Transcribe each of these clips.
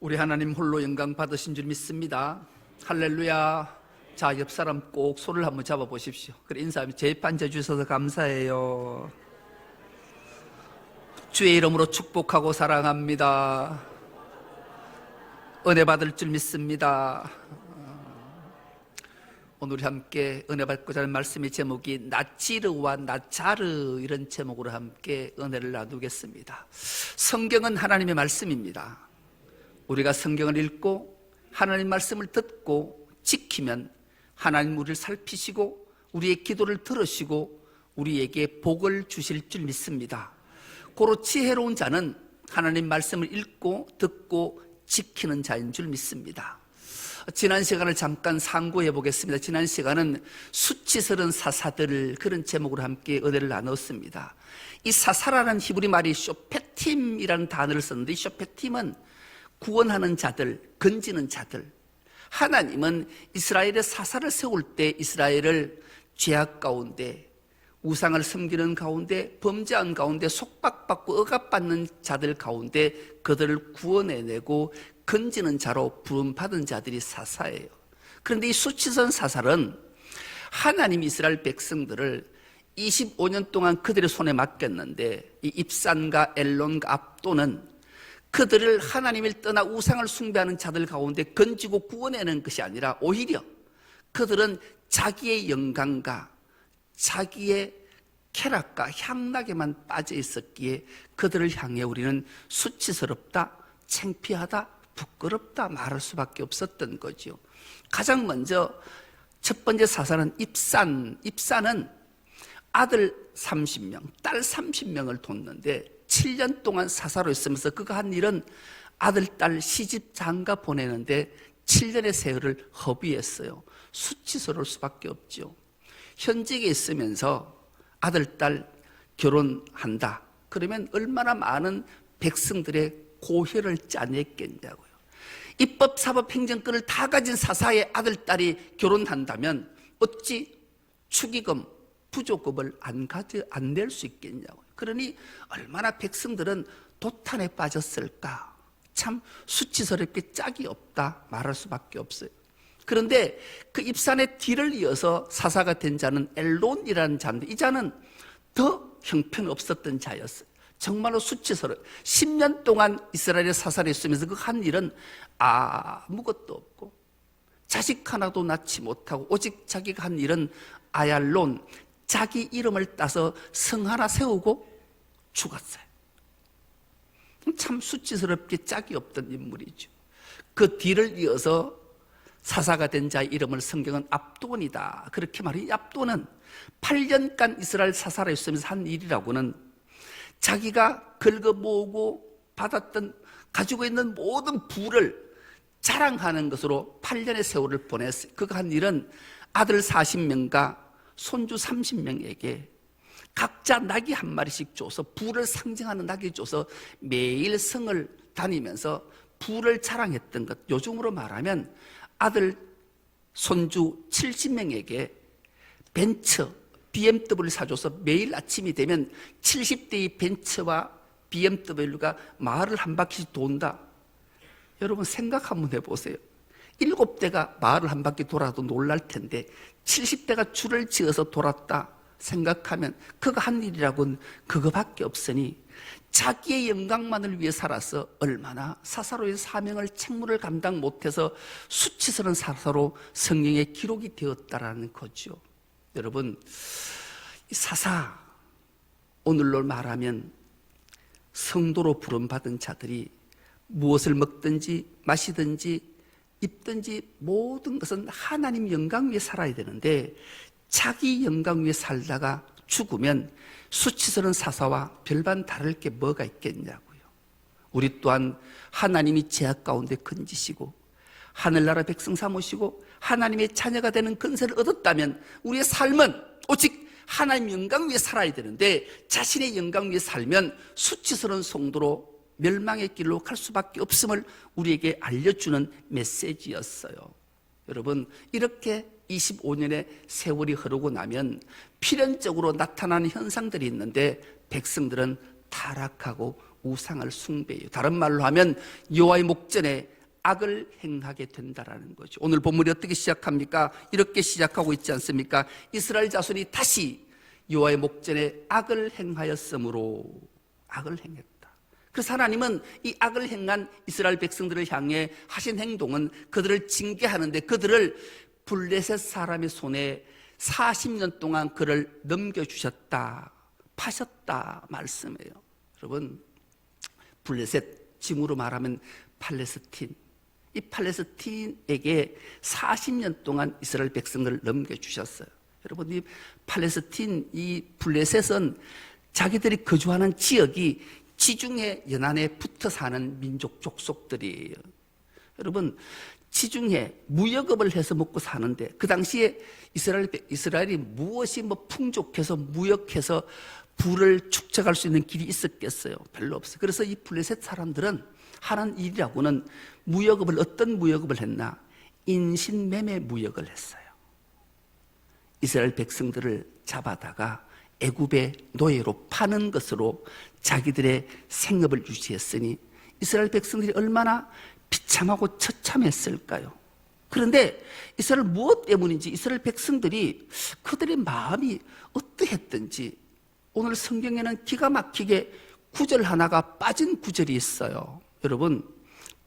우리 하나님 홀로 영광 받으신 줄 믿습니다. 할렐루야. 자, 옆 사람 꼭 손을 한번 잡아 보십시오. 그래, 인사하면 재판제 주셔서 감사해요. 주의 이름으로 축복하고 사랑합니다. 은혜 받을 줄 믿습니다. 오늘 함께 은혜 받고자 하는 말씀의 제목이 나치르와 나차르 이런 제목으로 함께 은혜를 나누겠습니다. 성경은 하나님의 말씀입니다. 우리가 성경을 읽고 하나님 말씀을 듣고 지키면 하나님 우리를 살피시고 우리의 기도를 들으시고 우리에게 복을 주실 줄 믿습니다. 고로 지혜로운 자는 하나님 말씀을 읽고 듣고 지키는 자인 줄 믿습니다. 지난 시간을 잠깐 상고해 보겠습니다. 지난 시간은 수치스러운 사사들 그런 제목으로 함께 은혜를 나눴습니다. 이 사사라는 히브리 말이 쇼페팀이라는 단어를 썼는데 이 쇼페팀은 구원하는 자들, 건지는 자들. 하나님은 이스라엘의 사사를 세울 때 이스라엘을 죄악 가운데 우상을 섬기는 가운데 범죄한 가운데 속박받고 억압받는 자들 가운데 그들을 구원해내고 건지는 자로 부름받은 자들이 사사예요. 그런데 이 수치선 사살은 하나님 이스라엘 백성들을 25년 동안 그들의 손에 맡겼는데 이 입산과 엘론과 압도는 그들을 하나님을 떠나 우상을 숭배하는 자들 가운데 건지고 구원해내는 것이 아니라 오히려 그들은 자기의 영광과 자기의 쾌락과 향락에만 빠져 있었기에 그들을 향해 우리는 수치스럽다, 창피하다, 부끄럽다 말할 수밖에 없었던 거죠. 가장 먼저 첫 번째 사사는 입산. 입산은 아들 30명, 딸 30명을 뒀는데 7년 동안 사사로 있으면서 그가 한 일은 아들, 딸 시집 장가 보내는데 7년의 세월을 허비했어요. 수치스러울 수밖에 없죠. 현직에 있으면서 아들, 딸 결혼한다. 그러면 얼마나 많은 백성들의 고혈을 짜냈겠냐고요. 입법, 사법, 행정권을 다 가진 사사의 아들, 딸이 결혼한다면 어찌 축의금, 부조금을 안 가져, 안 낼 수 있겠냐고요. 그러니 얼마나 백성들은 도탄에 빠졌을까. 참 수치스럽게 짝이 없다 말할 수밖에 없어요. 그런데 그 입산의 뒤를 이어서 사사가 된 자는 엘론이라는 자인데 이 자는 더 형편없었던 자였어요. 정말로 수치스러워. 10년 동안 이스라엘의 사살에 있으면서 그 한 일은 아무것도 없고 자식 하나도 낳지 못하고 오직 자기가 한 일은 아얄론 자기 이름을 따서 성 하나 세우고 죽었어요. 참 수치스럽게 짝이 없던 인물이죠. 그 뒤를 이어서 사사가 된 자의 이름을 성경은 압돈이다. 그렇게 말해. 압돈은 8년간 이스라엘 사사로 있으면서 한 일이라고는 자기가 긁어 모으고 받았던 가지고 있는 모든 부를 자랑하는 것으로 8년의 세월을 보냈어요. 그가 한 일은 아들 40명과 손주 30명에게 각자 낙이 한 마리씩 줘서 부를 상징하는 낙이 줘서 매일 성을 다니면서 부를 자랑했던 것. 요즘으로 말하면 아들 손주 70명에게 벤츠, BMW를 사줘서 매일 아침이 되면 70대의 벤츠와 BMW가 마을을 한 바퀴씩 돈다. 여러분 생각 한번 해보세요. 일곱 대가 마을을 한 바퀴 돌아도 놀랄 텐데 70대가 줄을 지어서 돌았다 생각하면 그가 한 일이라고는 그거밖에 없으니 자기의 영광만을 위해 살아서 얼마나 사사로의 사명을 책무를 감당 못해서 수치스러운 사사로 성경에 기록이 되었다라는 거죠. 여러분 사사 오늘로 말하면 성도로 부름받은 자들이 무엇을 먹든지 마시든지 입든지 모든 것은 하나님 영광 위에 살아야 되는데 자기 영광 위에 살다가 죽으면 수치스러운 사사와 별반 다를 게 뭐가 있겠냐고요. 우리 또한 하나님이 제약 가운데 건지시고 하늘나라 백성 삼으시고 하나님의 자녀가 되는 근세를 얻었다면 우리의 삶은 오직 하나님 영광 위에 살아야 되는데 자신의 영광 위에 살면 수치스러운 성도로 멸망의 길로 갈 수밖에 없음을 우리에게 알려주는 메시지였어요. 여러분, 이렇게 25년의 세월이 흐르고 나면 필연적으로 나타나는 현상들이 있는데 백성들은 타락하고 우상을 숭배해요. 다른 말로 하면 여호와의 목전에 악을 행하게 된다라는 거죠. 오늘 본문이 어떻게 시작합니까? 이렇게 시작하고 있지 않습니까? 이스라엘 자손이 다시 여호와의 목전에 악을 행하였으므로 악을 행했다. 그래서 하나님은 이 악을 행한 이스라엘 백성들을 향해 하신 행동은 그들을 징계하는데 그들을 블레셋 사람의 손에 40년 동안 그를 넘겨주셨다. 파셨다. 말씀이에요. 여러분, 블레셋, 지금으로 말하면 팔레스틴. 이 팔레스틴에게 40년 동안 이스라엘 백성을 넘겨주셨어요. 여러분, 이 팔레스틴, 이 블레셋은 자기들이 거주하는 지역이 지중해 연안에 붙어 사는 민족 족속들이에요. 여러분, 지중해 무역업을 해서 먹고 사는데 그 당시에 이스라엘 이스라엘이 무엇이 뭐 풍족해서 무역해서 부를 축적할 수 있는 길이 있었겠어요? 별로 없어요. 그래서 이 블레셋 사람들은 하는 일이라고는 무역업을 어떤 무역업을 했나? 인신매매 무역을 했어요. 이스라엘 백성들을 잡아다가 애굽의 노예로 파는 것으로 자기들의 생업을 유지했으니 이스라엘 백성들이 얼마나 비참하고 처참했을까요? 그런데 이스라엘 무엇 때문인지 이스라엘 백성들이 그들의 마음이 어떠했든지 오늘 성경에는 기가 막히게 구절 하나가 빠진 구절이 있어요. 여러분,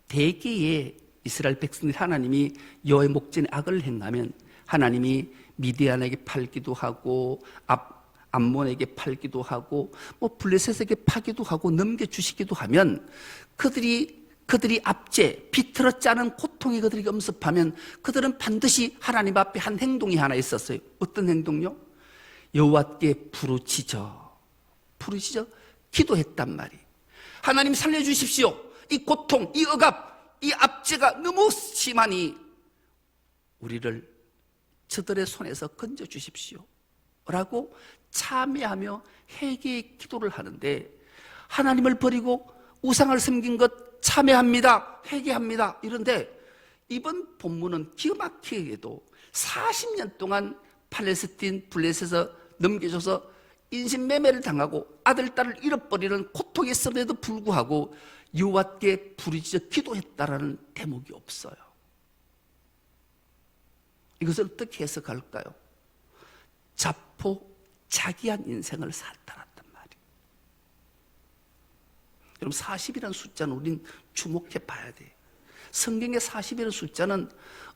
대개의 이스라엘 백성들이 하나님이 여호와의 목전에 악을 행하면 하나님이 미디안에게 팔기도 하고 앞 암몬에게 팔기도 하고 뭐 블레셋에게 파기도 하고 넘겨 주시기도 하면 그들이 그들이 압제 비틀었지 않은 고통이 그들에게 엄습하면 그들은 반드시 하나님 앞에 한 행동이 하나 있었어요. 어떤 행동요? 여호와께 부르짖어 부르짖어 기도했단 말이. 하나님 살려 주십시오. 이 고통, 이 억압, 이 압제가 너무 심하니 우리를 저들의 손에서 건져 주십시오. 라고 참여하며 회개의 기도를 하는데 하나님을 버리고 우상을 섬긴 것 참여합니다. 회개합니다. 이런데 이번 본문은 기가 막히게도 40년 동안 팔레스틴 블레셋에서 넘겨줘서 인신매매를 당하고 아들, 딸을 잃어버리는 고통이 있음에도 불구하고 여호와께 부르짖어 기도했다라는 대목이 없어요. 이것을 어떻게 해석할까요? 자포 자기한 인생을 살다랐단 말이에요. 여러분 40이라는 숫자는 우린 주목해 봐야 돼. 성경의 40이라는 숫자는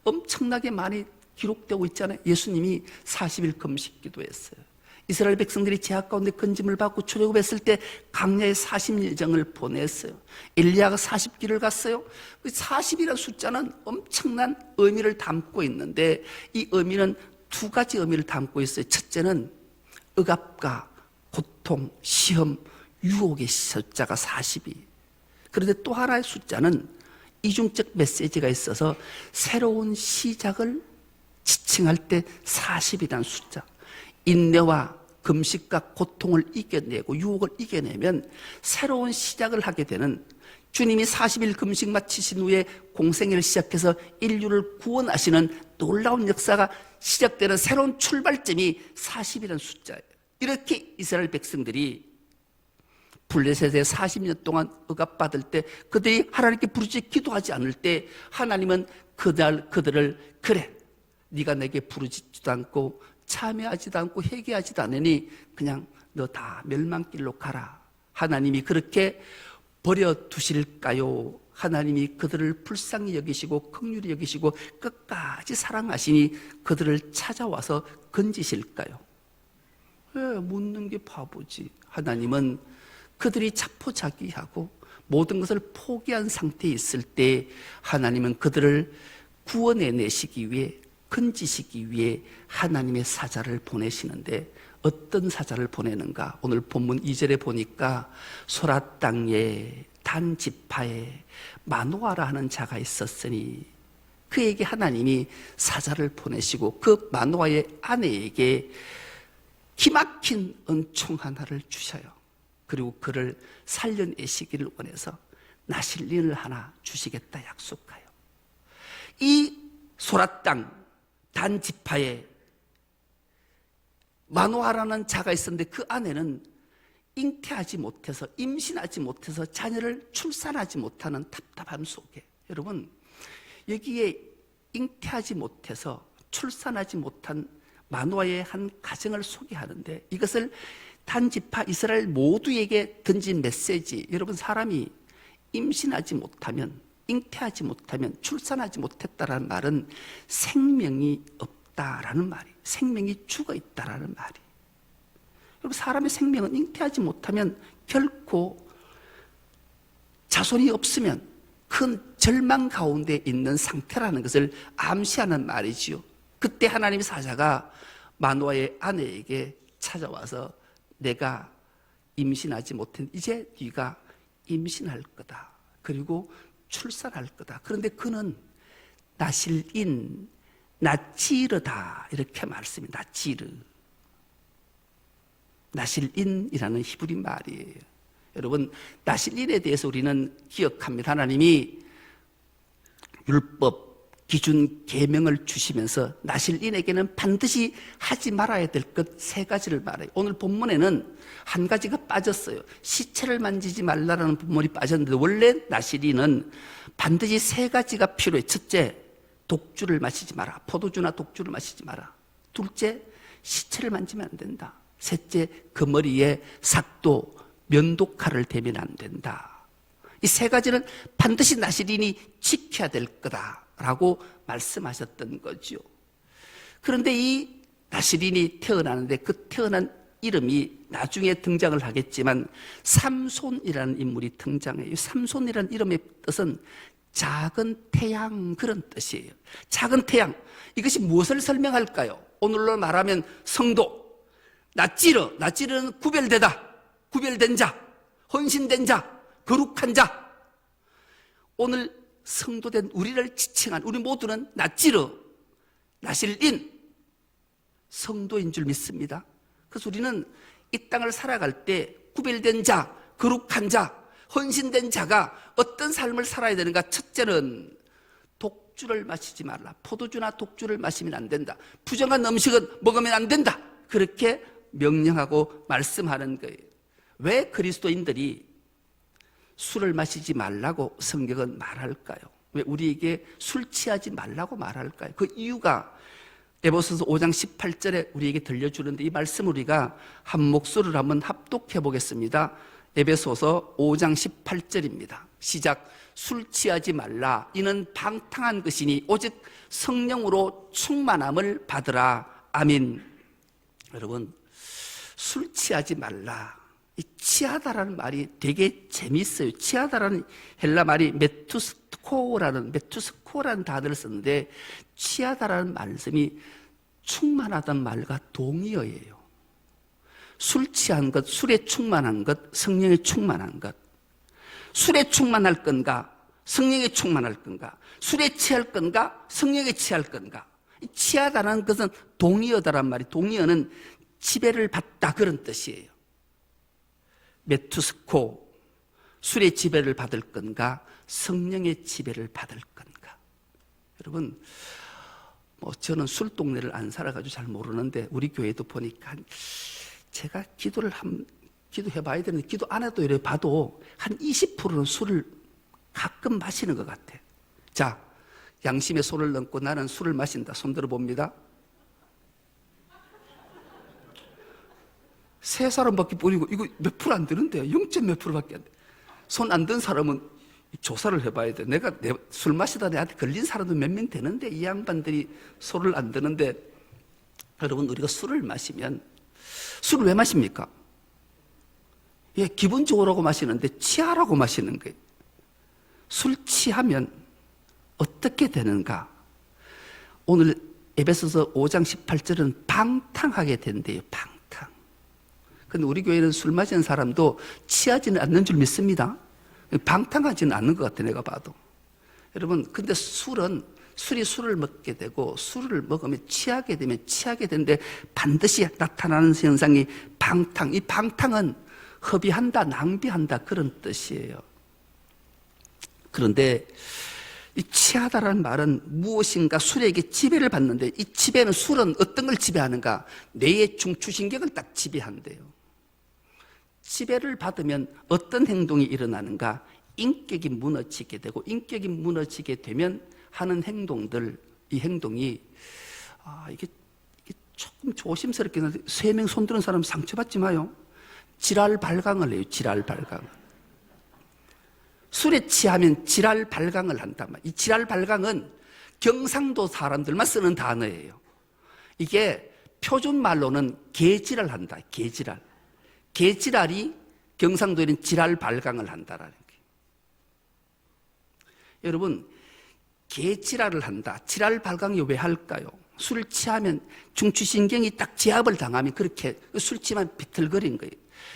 엄청나게 많이 기록되고 있잖아요. 예수님이 40일 금식 기도했어요. 이스라엘 백성들이 제약 가운데 건짐을 받고 출애굽했을 때 강야에 40일정을 보냈어요. 엘리야가 40길을 갔어요. 40이라는 숫자는 엄청난 의미를 담고 있는데 이 의미는 두 가지 의미를 담고 있어요. 첫째는 억압과 고통, 시험, 유혹의 숫자가 40이. 그런데 또 하나의 숫자는 이중적 메시지가 있어서 새로운 시작을 지칭할 때 40이라는 숫자. 인내와 금식과 고통을 이겨내고 유혹을 이겨내면 새로운 시작을 하게 되는 주님이 40일 금식 마치신 후에 공생애를 시작해서 인류를 구원하시는 놀라운 역사가 시작되는 새로운 출발점이 40이라는 숫자예요. 이렇게 이스라엘 백성들이 블레셋에 40년 동안 억압받을 때 그들이 하나님께 부르짖 기도하지 않을 때 하나님은 그날 그들을 그래 네가 내게 부르짖지도 않고 참여하지도 않고 회개하지도 않으니 그냥 너 다 멸망길로 가라. 하나님이 그렇게 버려 두실까요? 하나님이 그들을 불쌍히 여기시고 긍휼히 여기시고 끝까지 사랑하시니 그들을 찾아와서 건지실까요? 왜 묻는 게 바보지. 하나님은 그들이 자포자기하고 모든 것을 포기한 상태에 있을 때 하나님은 그들을 구원해 내시기 위해 건지시기 위해 하나님의 사자를 보내시는데 어떤 사자를 보내는가? 오늘 본문 2절에 보니까 소라 땅에 단 지파에 마노아라 하는 자가 있었으니 그에게 하나님이 사자를 보내시고 그 마노아의 아내에게 기막힌 은총 하나를 주셔요. 그리고 그를 살려내시기를 원해서 나실린을 하나 주시겠다 약속하여. 이 소라 땅 단 지파에 마노아라는 자가 있었는데 그 안에는 잉태하지 못해서 임신하지 못해서 자녀를 출산하지 못하는 답답함 속에. 여러분 여기에 잉태하지 못해서 출산하지 못한 마노아의 한 가정을 소개하는데 이것을 단지파 이스라엘 모두에게 던진 메시지. 여러분 사람이 임신하지 못하면 잉태하지 못하면 출산하지 못했다라는 말은 생명이 없다라는 말이 생명이 죽어 있다라는 말이 여러분 사람의 생명은 잉태하지 못하면 결코 자손이 없으면 큰 절망 가운데 있는 상태라는 것을 암시하는 말이지요. 그때 하나님의 사자가 마노아의 아내에게 찾아와서 내가 임신하지 못한 이제 네가 임신할 거다. 그리고 출산할 거다. 그런데 그는 나실인 나치르다 이렇게 말씀이 나치르. 나실인이라는 히브리 말이에요. 여러분 나실인에 대해서 우리는 기억합니다. 하나님이 율법 기준 계명을 주시면서 나실인에게는 반드시 하지 말아야 될 것 세 가지를 말해요. 오늘 본문에는 한 가지가 빠졌어요. 시체를 만지지 말라라는 본문이 빠졌는데 원래 나실인은 반드시 세 가지가 필요해. 첫째, 독주를 마시지 마라. 포도주나 독주를 마시지 마라. 둘째, 시체를 만지면 안 된다. 셋째, 그 머리에 삭도, 면도칼을 대면 안 된다. 이 세 가지는 반드시 나시린이 지켜야 될 거다라고 말씀하셨던 거죠. 그런데 이 나시린이 태어나는데 그 태어난 이름이 나중에 등장을 하겠지만 삼손이라는 인물이 등장해요. 삼손이라는 이름의 뜻은 작은 태양 그런 뜻이에요. 작은 태양 이것이 무엇을 설명할까요? 오늘로 말하면 성도 낯지르 낯지르는 구별되다 구별된 자 헌신된 자 거룩한 자 오늘 성도된 우리를 지칭한 우리 모두는 낯지르 나실인 성도인 줄 믿습니다. 그래서 우리는 이 땅을 살아갈 때 구별된 자, 거룩한 자, 헌신된 자가 어떤 삶을 살아야 되는가? 첫째는 독주를 마시지 말라. 포도주나 독주를 마시면 안 된다. 부정한 음식은 먹으면 안 된다. 그렇게 명령하고 말씀하는 거예요. 왜 그리스도인들이 술을 마시지 말라고 성경은 말할까요? 왜 우리에게 술 취하지 말라고 말할까요? 그 이유가 에베소서 5장 18절에 우리에게 들려주는데 이 말씀 우리가 한 목소리를 한번 합독해 보겠습니다. 에베소서 5장 18절입니다. 시작. 술 취하지 말라. 이는 방탕한 것이니 오직 성령으로 충만함을 받으라. 아민. 여러분, 술 취하지 말라. 이 취하다라는 말이 되게 재미있어요. 취하다라는 헬라 말이 메투스코라는 메투스코라는 단어를 썼는데 취하다라는 말씀이 충만하다는 말과 동의어예요. 술 취한 것, 술에 충만한 것, 성령에 충만한 것. 술에 충만할 건가? 성령에 충만할 건가? 술에 취할 건가? 성령에 취할 건가? 취하다는 것은 동의어다란 말이 동의어는 지배를 받다 그런 뜻이에요. 메투스코 술의 지배를 받을 건가 성령의 지배를 받을 건가 여러분 뭐 저는 술 동네를 안 살아가지고 잘 모르는데 우리 교회도 보니까 제가 기도를 한 기도해 봐야 되는데 기도 안 해도 이래 봐도 한 20%는 술을 가끔 마시는 것 같아. 자, 양심에 손을 넣고 나는 술을 마신다. 손 들어 봅니다. 세 사람밖에 뿌리고 이거 몇 프로 안 되는데 0. 몇 프로밖에 안 돼. 손 안 든 사람은 조사를 해봐야 돼. 내가 내, 술 마시다 내한테 걸린 사람도 몇 명 되는데 이 양반들이 술을 안 드는데 여러분 우리가 술을 마시면 술을 왜 마십니까? 예, 기분 좋으라고 마시는데 취하라고 마시는 거예요. 술 취하면 어떻게 되는가? 오늘 에베소서 5장 18절은 방탕하게 된대요. 방탕. 근데 우리 교회는 술 마시는 사람도 취하지는 않는 줄 믿습니다. 방탕하지는 않는 것 같아 내가 봐도. 여러분, 근데 술은 술이 술을 먹게 되고 술을 먹으면 취하게 되면 취하게 되는데 반드시 나타나는 현상이 방탕. 이 방탕은 허비한다, 낭비한다 그런 뜻이에요. 그런데 이 취하다라는 말은 무엇인가 술에게 지배를 받는데 이 지배는 술은 어떤 걸 지배하는가? 뇌의 중추신경을 딱 지배한대요. 지배를 받으면 어떤 행동이 일어나는가? 인격이 무너지게 되고 인격이 무너지게 되면 하는 행동들 이 행동이 아 이게, 이게 조금 조심스럽게 하는데 세명 손드는 사람 상처받지 마요. 지랄 발광을 해요. 지랄 발광. 술에 취하면 지랄 발광을 한단 말이에요. 이 지랄 발광은 경상도 사람들만 쓰는 단어예요. 이게 표준 말로는 개지랄 한다. 개지랄. 개지랄이 경상도에는 지랄 발광을 한다라는 거예요. 여러분, 개지랄을 한다. 지랄 발광이 왜 할까요? 술을 취하면 중추신경이 딱 제압을 당하면 그렇게 술 취하면 비틀거린 거예요.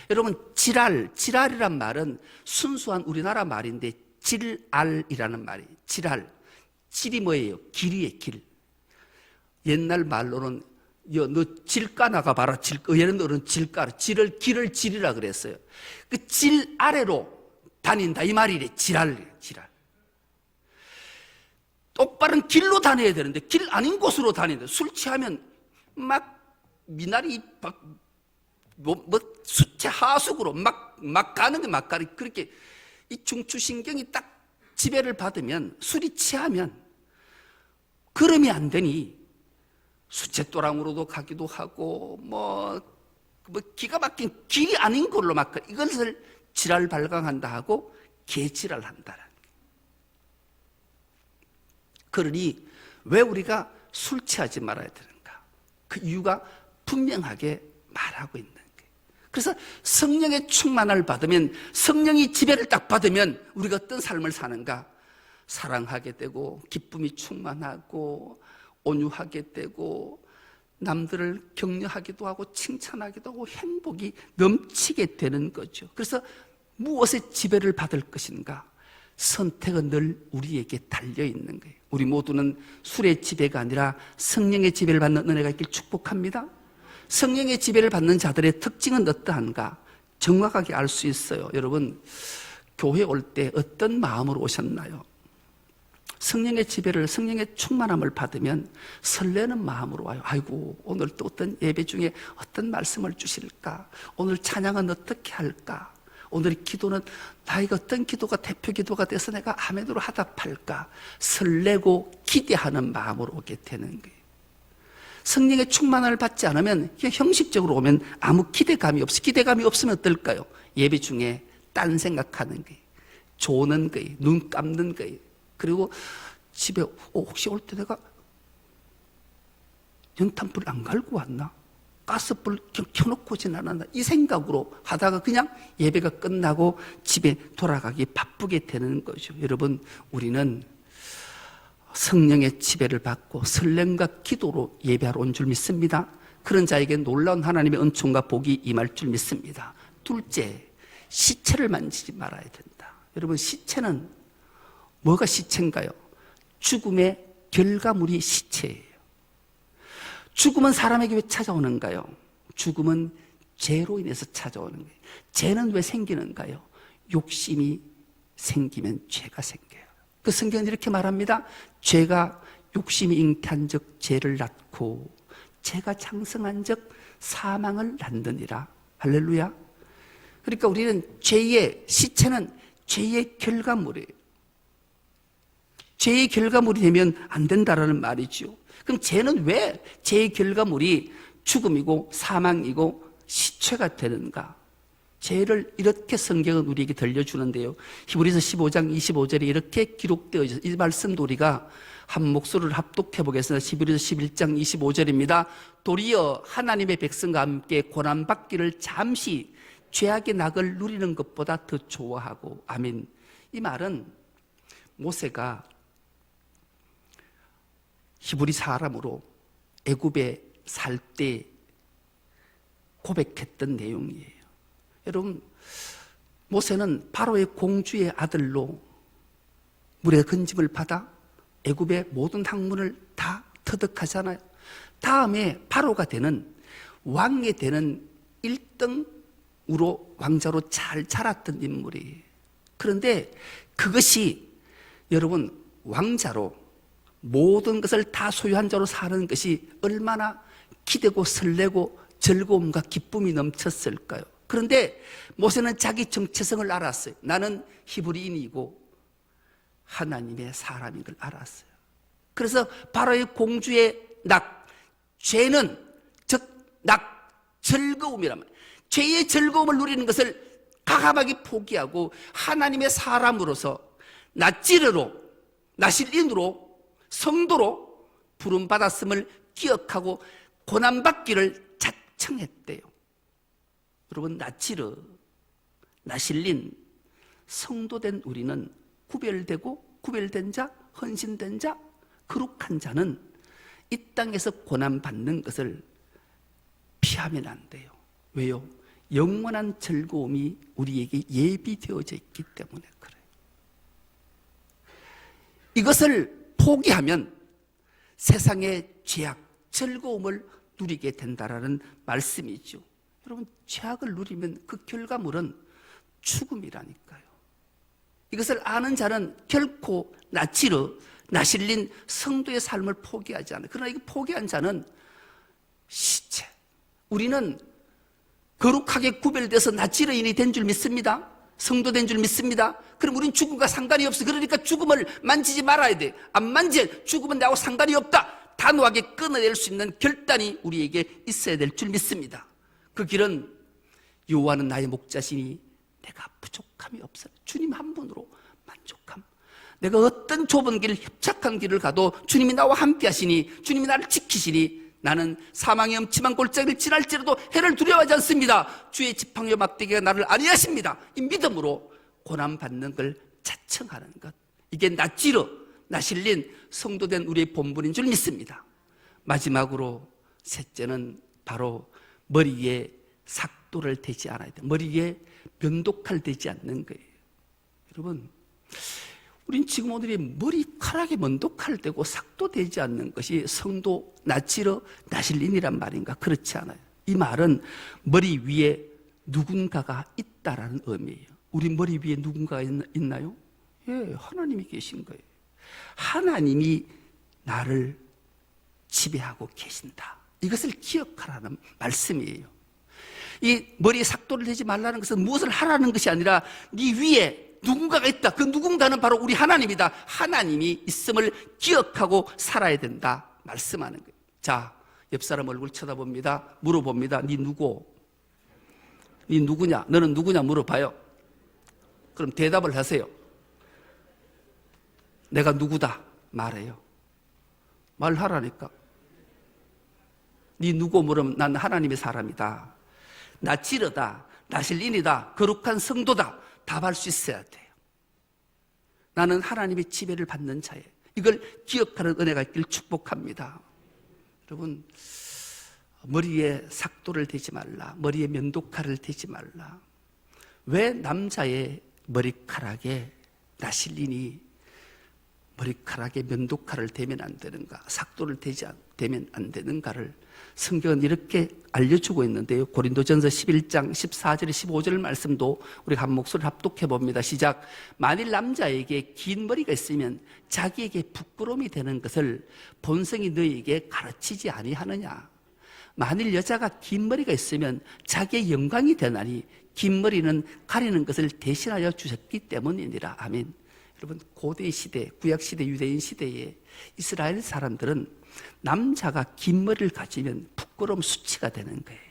여러분, 지랄, 지랄이란 말은 순수한 우리나라 말인데 질알이라는 말이에요. 지랄. 질이 뭐예요? 길이에요, 길. 옛날 말로는 여, 너 질가 나가봐라. 질, 너는 질가. 질을, 길을 질이라 그랬어요. 그 질 아래로 다닌다. 이 말이래. 지랄, 지랄. 똑바른 길로 다녀야 되는데 길 아닌 곳으로 다니는데 술 취하면 막 미나리 막 뭐, 뭐 수채 하수구로 막, 막 가는데 막 가리 그렇게 이 중추신경이 딱 지배를 받으면 술이 취하면 걸음이 안 되니 수채도랑으로도 가기도 하고 뭐, 뭐 기가 막힌 길이 아닌 걸로 막 가. 이것을 지랄 발광한다 하고 개지랄 거예요. 그러니 왜 우리가 술 취하지 말아야 되는가? 그 이유가 분명하게 말하고 있는 거예요. 그래서 성령의 충만을 받으면 성령이 지배를 딱 받으면 우리가 어떤 삶을 사는가? 사랑하게 되고 기쁨이 충만하고 온유하게 되고 남들을 격려하기도 하고 칭찬하기도 하고 행복이 넘치게 되는 거죠. 그래서 무엇에 지배를 받을 것인가? 선택은 늘 우리에게 달려 있는 거예요. 우리 모두는 술의 지배가 아니라 성령의 지배를 받는 은혜가 있길 축복합니다. 성령의 지배를 받는 자들의 특징은 어떠한가? 정확하게 알 수 있어요. 여러분, 교회 올 때 어떤 마음으로 오셨나요? 성령의 지배를, 성령의 충만함을 받으면 설레는 마음으로 와요. 아이고, 오늘 또 어떤 예배 중에 어떤 말씀을 주실까? 오늘 찬양은 어떻게 할까? 오늘 기도는 나에게 어떤 기도가 대표 기도가 돼서 내가 아멘으로 하답할까? 설레고 기대하는 마음으로 오게 되는 거예요. 성령의 충만함을 받지 않으면 그냥 형식적으로 오면 아무 기대감이 없어. 기대감이 없으면 어떨까요? 예배 중에 딴 생각하는 거예요. 조는 거예요. 눈 감는 거예요. 그리고 집에 어, 혹시 올 때 내가 연탄불 안 갈고 왔나? 가스불 켜놓고 않았나? 이 생각으로 하다가 그냥 예배가 끝나고 집에 돌아가기 바쁘게 되는 거죠. 여러분, 우리는 성령의 지배를 받고 설렘과 기도로 예배하러 온 줄 믿습니다. 그런 자에게 놀라운 하나님의 은총과 복이 임할 줄 믿습니다. 둘째, 시체를 만지지 말아야 된다. 여러분, 시체는 뭐가 시체인가요? 죽음의 결과물이 시체예요. 죽음은 사람에게 왜 찾아오는가요? 죽음은 죄로 인해서 찾아오는 거예요. 죄는 왜 생기는가요? 욕심이 생기면 죄가 생겨요. 그 성경은 이렇게 말합니다. 죄가 욕심이 잉태한 적 죄를 낳고 죄가 장성한 적 사망을 낳느니라. 할렐루야. 그러니까 우리는 죄의 시체는 죄의 결과물이에요. 죄의 결과물이 되면 안 된다라는 말이죠. 그럼 죄는 왜 죄의 결과물이 죽음이고 사망이고 시체가 되는가? 죄를 이렇게 성경은 우리에게 들려주는데요. 히브리서 15장 25절에 이렇게 기록되어 있어요. 이 말씀도 우리가 한 목소리를 합독해 보겠습니다. 히브리서 11장 25절입니다. 도리어 하나님의 백성과 함께 고난 받기를 잠시 죄악의 낙을 누리는 것보다 더 좋아하고 아멘. 이 말은 모세가 히브리 사람으로 애굽에 살 때 고백했던 내용이에요. 여러분 모세는 바로의 공주의 아들로 물의 건짐을 받아 애굽의 모든 학문을 다 터득하잖아요. 다음에 바로가 되는 왕이 되는 1등으로 왕자로 잘 자랐던 인물이에요. 그런데 그것이 여러분 왕자로 모든 것을 다 소유한 자로 사는 것이 얼마나 기대고 설레고 즐거움과 기쁨이 넘쳤을까요? 그런데 모세는 자기 정체성을 알았어요. 나는 히브리인이고 하나님의 사람인 걸 알았어요. 그래서 바로의 공주의 낙, 죄는 즉, 낙, 말이에요. 죄의 즐거움을 누리는 것을 가감하게 포기하고 하나님의 사람으로서 나찌르로, 나실인으로, 성도로 부름받았음을 기억하고 고난받기를 자청했대요. 여러분, 나치르, 나실린, 성도된 우리는 구별되고 구별된 자, 헌신된 자, 거룩한 자는 이 땅에서 고난받는 것을 피하면 안 돼요. 왜요? 영원한 즐거움이 우리에게 예비되어져 있기 때문에 그래요. 이것을 포기하면 세상의 죄악, 즐거움을 누리게 된다라는 말씀이죠. 여러분, 죄악을 누리면 그 결과물은 죽음이라니까요. 이것을 아는 자는 결코 나치르, 나실린 성도의 삶을 포기하지 않아요. 그러나 이 포기한 자는 시체. 우리는 거룩하게 구별돼서 나치르인이 된 줄 믿습니다. 성도 된 줄 믿습니다. 그럼 우리는 죽음과 상관이 없어. 그러니까 죽음을 만지지 말아야 돼. 안 만질 죽음은 나하고 상관이 없다. 단호하게 끊어낼 수 있는 결단이 우리에게 있어야 될 줄 믿습니다. 그 길은 여호와는 나의 목자시니 내가 부족함이 없어. 주님 한 분으로 만족함. 내가 어떤 좁은 길, 협착한 길을 가도 주님이 나와 함께 하시니 주님이 나를 지키시니 나는 사망의 엄침한 골짜기를 지날지라도 해를 두려워하지 않습니다. 주의 지팡이와 막대기가 나를 안위하십니다. 이 믿음으로 고난받는 걸 자청하는 것. 이게 나찌르, 나실린 성도된 우리의 본분인 줄 믿습니다. 마지막으로 셋째는 바로 머리에 삭도를 대지 않아야 돼. 머리에 면도칼 대지 않는 거예요. 여러분, 우린 지금 오늘이 머리카락에 면도칼 대고 삭도 되지 않는 것이 성도 나치러 나실린이란 말인가? 그렇지 않아요. 이 말은 머리 위에 누군가가 있다라는 의미예요. 우리 머리 위에 누군가가 있- 있나요? 예, 하나님이 계신 거예요. 하나님이 나를 지배하고 계신다. 이것을 기억하라는 말씀이에요. 이 머리에 삭도를 대지 말라는 것은 무엇을 하라는 것이 아니라 네 위에 누군가가 있다. 그 누군가는 바로 우리 하나님이다. 하나님이 있음을 기억하고 살아야 된다. 말씀하는 거예요. 자, 옆 사람 얼굴 쳐다봅니다. 물어봅니다. 네 누구? 네 누구냐? 너는 누구냐 물어봐요. 그럼 대답을 하세요. 내가 누구다 말해요. 말하라니까. 네 누구 물으면 난 하나님의 사람이다. 나 찌르다. 나 실린이다. 거룩한 성도다. 답할 수 있어야 돼요. 나는 하나님의 지배를 받는 자예요. 이걸 기억하는 은혜가 있길 축복합니다. 여러분, 머리에 삭도를 대지 말라. 머리에 면도칼을 대지 말라. 왜 남자의 머리카락에 나실린이 머리카락에 면도칼을 대면 안 되는가, 삭도를 대지 안, 대면 안 되는가를 성경은 이렇게 알려주고 있는데요. 고린도전서 11장 14절, 15절 말씀도 우리가 한 목소리를 합독해 봅니다. 시작. 만일 남자에게 긴 머리가 있으면 자기에게 부끄러움이 되는 것을 본성이 너에게 가르치지 아니하느냐. 만일 여자가 긴 머리가 있으면 자기의 영광이 되나니 긴 머리는 가리는 것을 대신하여 주셨기 때문이니라. 아멘. 여러분 고대 시대, 구약 시대, 유대인 시대에 이스라엘 사람들은 남자가 긴 머리를 가지면 부끄러움 수치가 되는 거예요.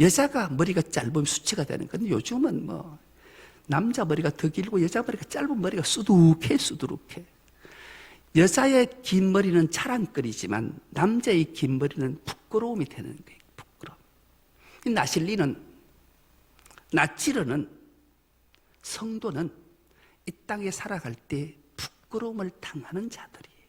여자가 머리가 짧으면 수치가 되는 건데 요즘은 뭐 남자 머리가 더 길고 여자 머리가 짧은 머리가 수두룩해 수두룩해. 여자의 긴 머리는 자랑거리지만 남자의 긴 머리는 부끄러움이 되는 거예요. 부끄러움. 이 나실리는 나치르는 성도는 이 땅에 살아갈 때 부끄러움을 당하는 자들이에요.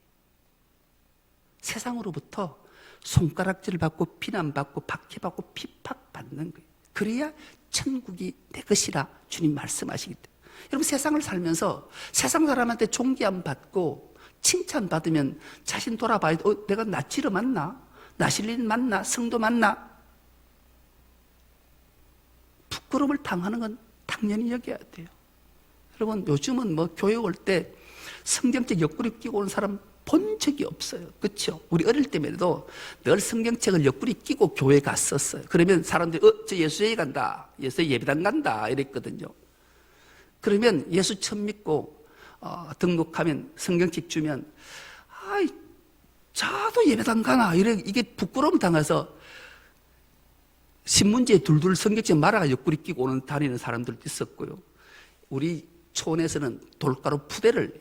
세상으로부터 손가락질 받고 비난받고 박해받고 핍박받는 거예요. 그래야 천국이 내 것이라 주님 말씀하시기 때문에. 여러분 세상을 살면서 세상 사람한테 존귀함 받고 칭찬 받으면 자신 돌아봐야 돼. 어, 내가 나치르 맞나? 나실린 맞나? 성도 맞나? 부끄러움을 당하는 건 당연히 여겨야 돼요. 여러분 요즘은 뭐 교회 올 때 성경책 옆구리 끼고 오는 사람 본 적이 없어요. 그렇죠? 우리 어릴 때에도 늘 성경책을 옆구리 끼고 교회 갔었어요. 그러면 사람들이 어, 저 예수에 간다. 예수 예배당 간다. 이랬거든요. 그러면 예수 처음 믿고 어, 등록하면 성경책 주면 아이 자도 예배당 가나 이래 이게 부끄러움 당해서 신문지에 둘둘 성경책 말아가 옆구리 끼고 오는 다니는 사람들도 있었고요. 우리 촌에서는 돌가루 푸대를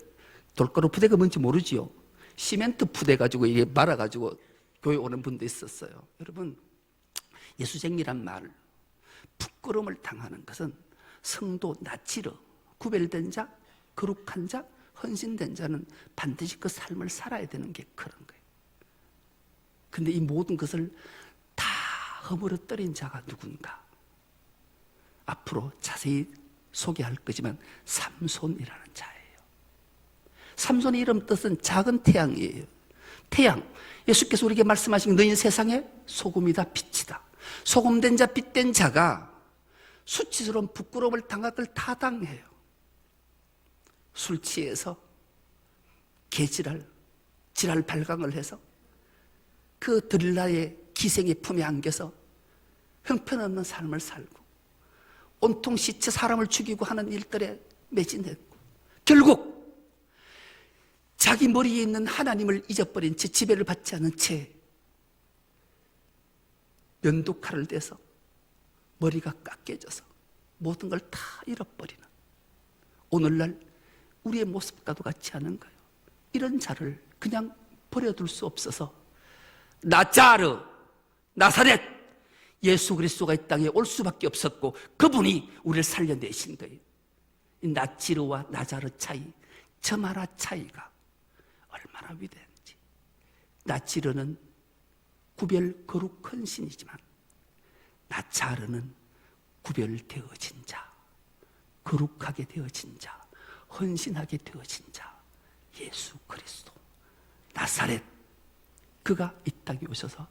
돌가루 푸대가 뭔지 모르지요. 시멘트 푸대 가지고 이게 말아 가지고 교회 오는 분도 있었어요. 여러분 예수쟁이란 말 부끄러움을 당하는 것은 성도 나치러 구별된 자, 거룩한 자, 헌신된 자는 반드시 그 삶을 살아야 되는 게 그런 거예요. 근데 이 모든 것을 다 허물어뜨린 자가 누군가? 앞으로 자세히 소개할 거지만 삼손이라는 자예요. 삼손의 이름 뜻은 작은 태양이에요. 태양. 예수께서 우리에게 말씀하신 너희 세상에 소금이다 빛이다. 소금된 자, 빛된 자가 수치스러운 부끄러움을 걸 타당해요. 술 취해서 개지랄, 지랄 발광을 해서 그 드릴라의 기생의 품에 안겨서 형편없는 삶을 살고 온통 시체 사람을 죽이고 하는 일들에 매진했고 결국 자기 머리에 있는 하나님을 잊어버린 채 지배를 받지 않은 채 면도칼을 대서 머리가 깎여져서 모든 걸 다 잃어버리는 오늘날 우리의 모습과도 같지 않은가요? 이런 자를 그냥 버려둘 수 없어서 나자르 나사렛 예수 그리스도가 이 땅에 올 수밖에 없었고 그분이 우리를 살려내신 거예요. 이 나치르와 나자르 차이, 저마라 차이가 얼마나 위대한지. 나치르는 구별 거룩 헌신이지만 나자르는 구별되어진 자, 거룩하게 되어진 자, 헌신하게 되어진 자, 예수 그리스도 나사렛 그가 이 땅에 오셔서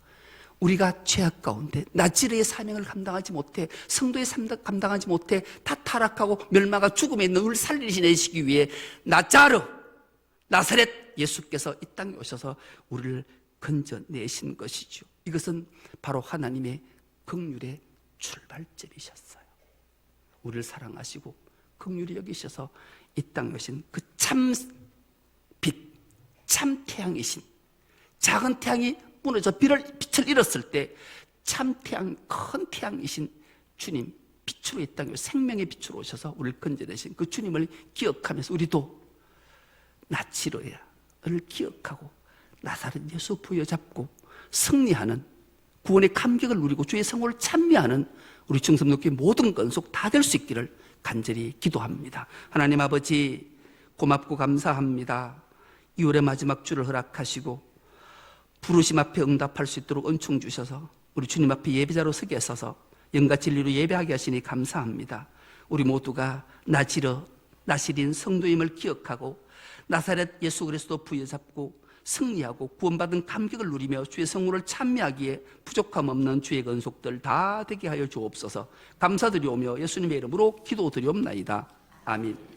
우리가 죄악 가운데 나지르의 사명을 감당하지 못해 성도의 삶을 감당하지 못해 다 타락하고 멸망과 죽음에 있는 우리를 살리시기 위해 나자르 나사렛 예수께서 이 땅에 오셔서 우리를 건져내신 것이죠. 이것은 바로 하나님의 극률의 출발점이셨어요. 우리를 사랑하시고 극률이 여기셔서 이 땅에 오신 그 참 빛, 참 태양이신 작은 태양이 무너져 빛을, 빛을 잃었을 때 참 태양, 큰 태양이신 주님, 빛으로 이 땅에 생명의 빛으로 오셔서 우리를 건져내신 그 주님을 기억하면서 우리도 나치로야를 기억하고 나사렛 예수 부여잡고 승리하는 구원의 감격을 누리고 주의 성호를 찬미하는 우리 중성교회 모든 건속 다 될 수 있기를 간절히 기도합니다. 하나님 아버지 고맙고 감사합니다. 2월의 마지막 주를 허락하시고 부르심 앞에 응답할 수 있도록 은총 주셔서 우리 주님 앞에 예배자로 서게 하셔서 영과 진리로 예배하게 하시니 감사합니다. 우리 모두가 나지러 나시린 성도임을 기억하고 나사렛 예수 그리스도 부여잡고 승리하고 구원받은 감격을 누리며 주의 성물을 찬미하기에 부족함 없는 주의 건속들 다 되게 하여 주옵소서 감사드리오며 예수님의 이름으로 기도드리옵나이다. 아멘.